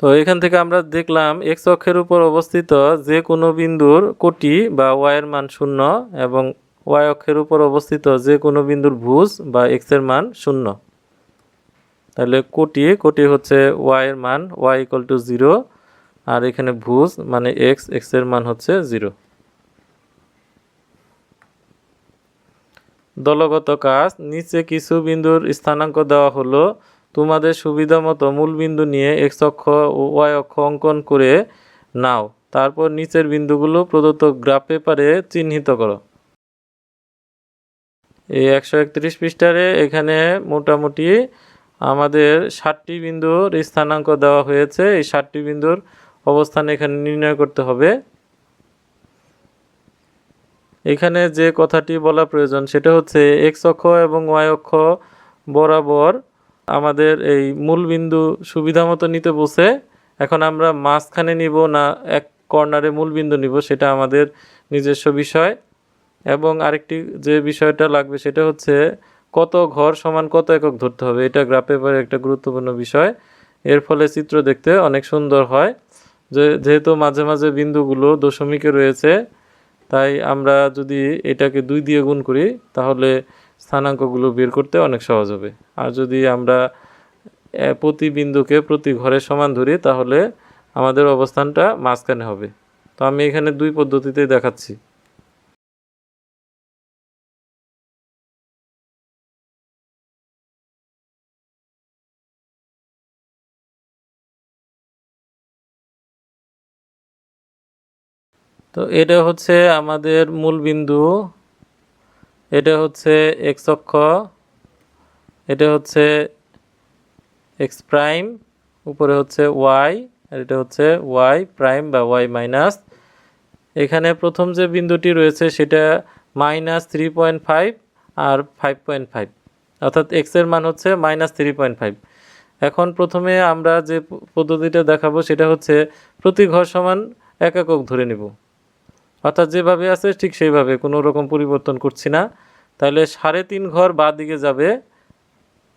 তো এখান থেকে আমরা দেখলাম এক্স অক্ষের উপর অবস্থিত যে কোনো বিন্দুর কোটি বা ওয়াইয়ের মান শূন্য এবং ওয়াই অক্ষের উপর অবস্থিত যে কোনো বিন্দুর ভুজ বা এক্সের মান শূন্য। তাহলে কোটি কোটি হচ্ছে ওয়াইয়ের মান ওয়াই ইকুয়াল টু জিরো আর এখানে ভুজ মানে এক্স এক্সের মান হচ্ছে জিরো দলগত কাজ, নিচে কিছু বিন্দুর স্থানাঙ্ক দেওয়া হলো তোমাদের সুবিধা মতো মূল বিন্দু নিয়ে এক্স অক্ষ ও ওয়াই অক্ষ অঙ্কন করে নাও। তারপর নিচের বিন্দুগুলো প্রদত্ত গ্রাফ পেপারে চিহ্নিত করো। এই একশো একত্রিশ পৃষ্ঠারে এখানে মোটামুটি আমাদের ষাটটি বিন্দুর স্থানাঙ্ক দেওয়া হয়েছে। এই ষাটটি বিন্দুর অবস্থান এখানে নির্ণয় করতে হবে। এখানে যে কথাটি বলা প্রয়োজন সেটা হচ্ছে এক্স অক্ষ এবং ওয়াই অক্ষ বরাবর আমাদের এই মূল বিন্দু সুবিধা মতো নিতে বসে, এখন আমরা মাঝখানে নিব না এক কর্নারে মূল বিন্দু নিব, সেটা আমাদের নিজস্ব বিষয়। এবং আরেকটি যে বিষয়টা লাগবে সেটা হচ্ছে কত ঘর সমান কত একক ধরতে হবে, এটা গ্রাফ পেপারে একটা গুরুত্বপূর্ণ বিষয়। এর ফলে চিত্র দেখতে অনেক সুন্দর হয়। যে, যেহেতু মাঝে মাঝে বিন্দুগুলো দশমিকে রয়েছে, তাই আমরা যদি এটাকে দুই দিয়ে গুণ করি, তাহলে স্থানাঙ্কগুলো বের করতে অনেক সহজ হবে। আর যদি আমরা প্রতি বিন্দুকে প্রতি ঘরের সমান ধরি, তাহলে আমাদের অবস্থানটা মাঝখানে হবে। তো আমি এখানে দুই পদ্ধতিতে দেখাচ্ছি। তো এটা হচ্ছে আমাদের মূল বিন্দু এটা হচ্ছে এক্স অক্ষ, এটা হচ্ছে এক্স প্রাইম, উপরে হচ্ছে ওয়াই আর এটা হচ্ছে ওয়াই প্রাইম বা ওয়াই মাইনাস। এখানে প্রথম যে বিন্দুটি রয়েছে সেটা মাইনাস থ্রি পয়েন্ট ফাইভ আর ফাইভ পয়েন্ট ফাইভ, অর্থাৎ এক্সের মান হচ্ছে মাইনাস থ্রি পয়েন্ট ফাইভ। এখন প্রথমে আমরা যে পদ্ধতিটা দেখাবো সেটা হচ্ছে প্রতি ঘর সমান এক একক ধরে নিব। অর্থাৎ যেভাবে আছে ঠিক সেইভাবে, কোনো রকম পরিবর্তন করছি না। তাহলে সাড়ে তিন ঘর বা দিকে যাবে।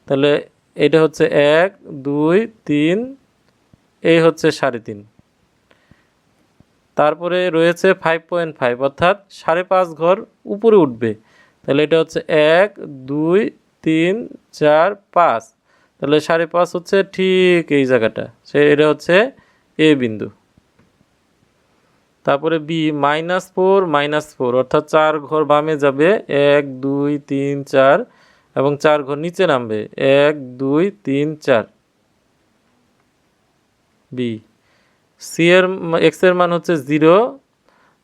তাহলে এটা হচ্ছে এক, দুই, তিন, এই হচ্ছে সাড়ে তিন। তারপরে রয়েছে ফাইভ পয়েন্ট ফাইভ অর্থাৎ সাড়ে পাঁচ ঘর উপরে উঠবে। তাহলে এটা হচ্ছে এক, দুই, তিন, চার, পাঁচ। তাহলে সাড়ে পাঁচ হচ্ছে ঠিক এই জায়গাটা। সে এটা হচ্ছে এ বিন্দু। তারপরে B minus four minus four অর্থাৎ চার ঘর বামে যাবে, এক, দুই, তিন, চার, এবং চার ঘর নিচে নামবে, এক, দুই, তিন, চার। বি সি এর এক্সের মান হচ্ছে জিরো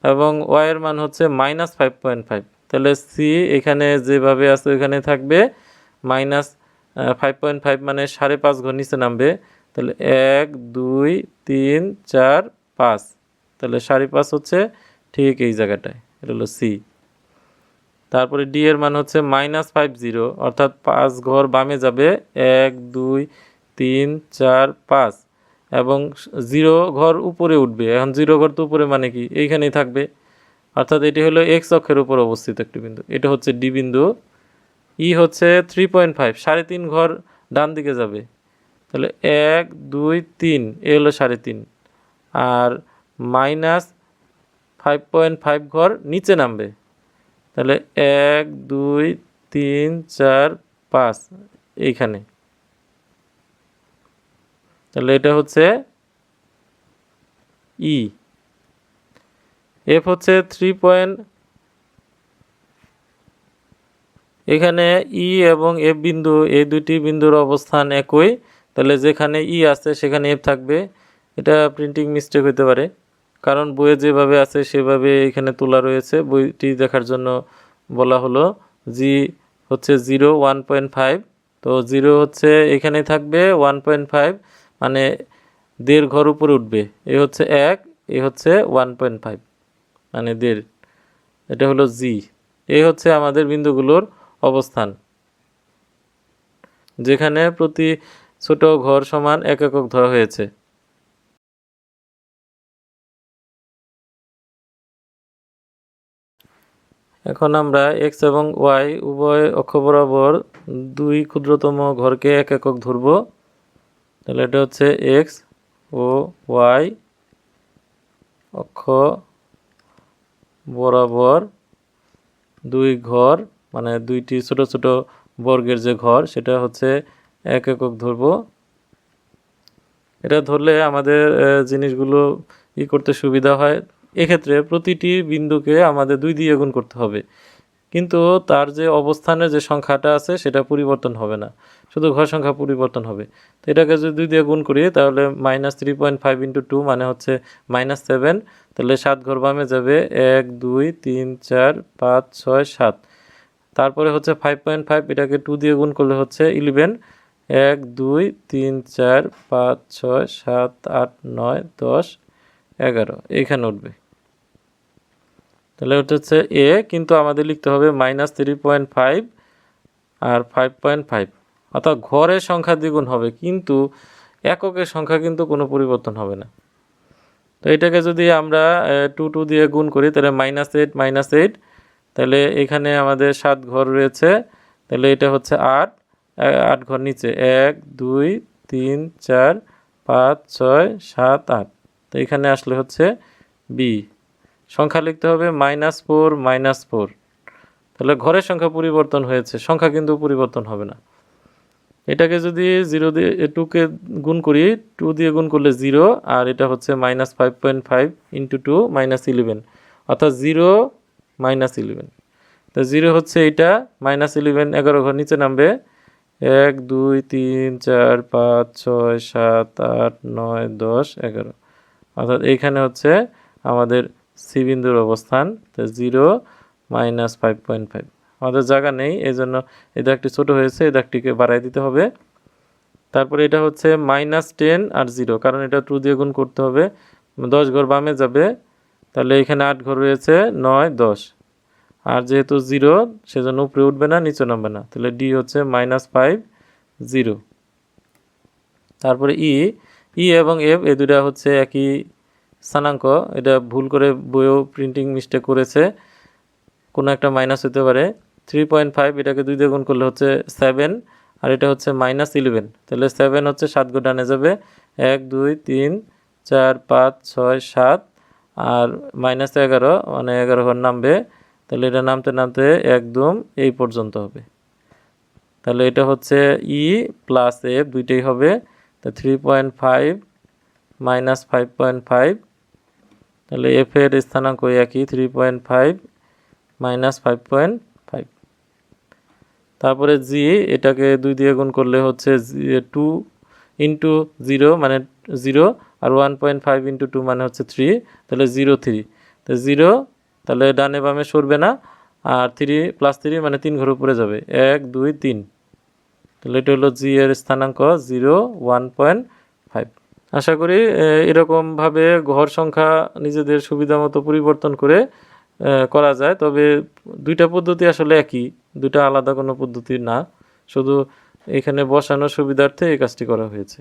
এবং ওয়াই এর মান হচ্ছে মাইনাস ফাইভ পয়েন্ট ফাইভ তাহলে সি এখানে যেভাবে আছে ওইখানে থাকবে মাইনাস ফাইভ পয়েন্ট ফাইভ মানে সাড়ে পাঁচ ঘর নিচে নামবে। তাহলে এক, দুই, তিন, চার, পাঁচ। তাহলে সাড়ে পাঁচ হচ্ছে ঠিক এই জায়গাটায়, এটা হলো সি তারপরে ডি এর মান হচ্ছে মাইনাস ফাইভ জিরো অর্থাৎ পাঁচ ঘর বামে যাবে এক, দুই, তিন, চার, পাঁচ, এবং জিরো ঘর উপরে উঠবে। এখন জিরো ঘর তো উপরে মানে কি? এইখানেই থাকবে। অর্থাৎ এটি হলো এক্স অক্ষের উপর অবস্থিত একটি বিন্দু। এটা হচ্ছে ডি বিন্দু। ই হচ্ছে থ্রি পয়েন্ট ফাইভ সাড়ে তিন ঘর ডান দিকে যাবে। তাহলে এক, দুই, তিন এ হলো সাড়ে তিন। আর মাইনাস ফাইভ পয়েন্ট ফাইভ ঘর নিচে নামবে। তাহলে এক, দুই, তিন, চার, পাঁচ এইখানে। তাহলে এটা হচ্ছে ই এফ হচ্ছে থ্রি পয়েন্ট এখানে ই এবং এফ বিন্দু, এই দুটি বিন্দুর অবস্থান একই। তাহলে যেখানে ই আছে সেখানে এফ থাকবে। এটা প্রিন্টিং মিস্টেক হতে পারে। কারণ বইয়ে যেভাবে আছে, সেভাবে এখানে তোলা রয়েছে। বইটি দেখার জন্য বলা হলো জি হচ্ছে জিরো, ওয়ান পয়েন্ট ফাইভ। তো জিরো হচ্ছে এখানে থাকবে, ওয়ান পয়েন্ট ফাইভ মানে দেড় ঘর উপরে উঠবে। এ হচ্ছে এক, এ হচ্ছে ওয়ান পয়েন্ট ফাইভ মানে দেড়। এটা হলো জি এই হচ্ছে আমাদের বিন্দুগুলোর অবস্থান। যেখানে প্রতি ছোট ঘর সমান এক একক ধরা হয়েছে। এখন আমরা এক্স এবং ওয়াই উভয় অক্ষ বরাবর দুই ক্ষুদ্রতম ঘরকে এক একক ধরব। তাহলে এটা হচ্ছে এক্স ও ওয়াই অক্ষ বরাবর দুই ঘর মানে দুইটি ছোট ছোট বর্গের যে ঘর, সেটা হচ্ছে এক একক ধরবো। এটা ধরলে আমাদের জিনিসগুলো ই করতে সুবিধা হয়। এক্ষেত্রে প্রতিটি বিন্দুকে আমাদের দুই দিয়ে গুণ করতে হবে। কিন্তু তার যে অবস্থানের যে সংখ্যাটা আছে, সেটা পরিবর্তন হবে না। শুধু ঘর সংখ্যা পরিবর্তন হবে। তো এটাকে যদি দুই দিয়ে গুণ করি, তাহলে minus three point five into two মানে হচ্ছে মাইনাস সেভেন তাহলে সাত ঘর বামে যাবে এক, দুই, তিন, চার, পাঁচ, ছয়, সাত। তারপরে হচ্ছে ফাইভ পয়েন্ট ফাইভ এটাকে টু দিয়ে গুণ করলে হচ্ছে ইলেভেন এক, দুই, তিন, চার, পাঁচ, ছয়, সাত, আট, নয়, দশ, এগারো। এখানে উঠবে। তাহলে ওটা হচ্ছে এ কিন্তু আমাদের লিখতে হবে মাইনাস থ্রি পয়েন্ট ফাইভ আর ফাইভ পয়েন্ট ফাইভ অর্থাৎ ঘরের সংখ্যা দ্বিগুণ হবে, কিন্তু এককের সংখ্যা কিন্তু কোনো পরিবর্তন হবে না। তো এটাকে যদি আমরা টু টু দিয়ে গুণ করি, তাহলে মাইনাস এইট মাইনাস এইট তাহলে এখানে আমাদের সাত ঘর রয়েছে। তাহলে এটা হচ্ছে আট আট ঘর নিচে, এক, দুই, তিন, চার, পাঁচ, ছয়, সাত, আট। তো এখানে আসলে হচ্ছে বি সংখ্যা লিখতে হবে মাইনাস ফোর মাইনাস ফোর তাহলে ঘরের সংখ্যা পরিবর্তন হয়েছে, সংখ্যা কিন্তু পরিবর্তন হবে না। এটাকে যদি জিরো দিয়ে টুকে গুণ করি টু দিয়ে গুণ করলে জিরো আর এটা হচ্ছে minus five point five into two minus eleven অর্থাৎ জিরো মাইনাস ইলেভেন তো জিরো হচ্ছে এটা মাইনাস ইলেভেন এগারো ঘর নিচে নামবে। এক, দুই, তিন, চার, পাঁচ, ছয়, সাত, আট, নয়, দশ, এগারো। অর্থাৎ এইখানে হচ্ছে আমাদের সি বিন্দুর অবস্থান, তো zero minus five point five. আমাদের জায়গা নেই এই জন্য এই দাগটি ছোটো হয়েছে, এই দাগটিকে বাড়াই দিতে হবে। তারপরে এটা হচ্ছে মাইনাস টেন আর জিরো, কারণ এটা টু দিয়ে গুণ করতে হবে। দশ ঘর বামে যাবে, তাহলে এখানে আট ঘর রয়েছে, নয়, দশ। আর যেহেতু জিরো, সেজন্য উপরে উঠবে না, নিচে নামবে না। তাহলে ডি হচ্ছে মাইনাস ফাইভ, জিরো। তারপরে ই ই এবং এফ এই দুটা হচ্ছে একই স্থানাঙ্ক, এটা ভুল করে বইও প্রিন্টিং মিস্টেক করেছে। কোনো একটা মাইনাস হতে পারে। থ্রি পয়েন্ট ফাইভ এটাকে দুই দিয়ে গুণ করলে হচ্ছে সেভেন আর এটা হচ্ছে মাইনাস ইলেভেন তাহলে সেভেন হচ্ছে সাত ডানে যাবে। এক, দুই, তিন, চার, পাঁচ, ছয়, সাত, আর মাইনাস এগারো মানে এগারো ঘর নামবে। তাহলে এটা নামতে নামতে একদম এই পর্যন্ত হবে। তাহলে এটা হচ্ছে ই প্লাস এফ দুইটাই হবে। তো three point five minus five point five তাহলে এফ এর স্থানাঙ্ক একই three point five minus five point five তারপরে জি এটাকে দুই দিয়ে গুণ করলে হচ্ছে টু ইন্টু জিরো মানে জিরো আর one point five into two মানে হচ্ছে থ্রি তাহলে জিরো থ্রি তো জিরো তাহলে ডানে বামে সরবে না, আর থ্রি প্লাস থ্রি মানে তিন ঘর উপরে যাবে। এক, দুই, তিন। তাহলে এটা হলো জি এর স্থানাঙ্ক জিরো ওয়ান পয়েন্ট ফাইভ আশা করি এরকমভাবে ঘর সংখ্যা নিজেদের সুবিধা মতো পরিবর্তন করে করা যায়। তবে দুইটা পদ্ধতি আসলে একই, দুইটা আলাদা কোনো পদ্ধতি না। শুধু এখানে বসানোর সুবিধার্থে এই কাজটি করা হয়েছে।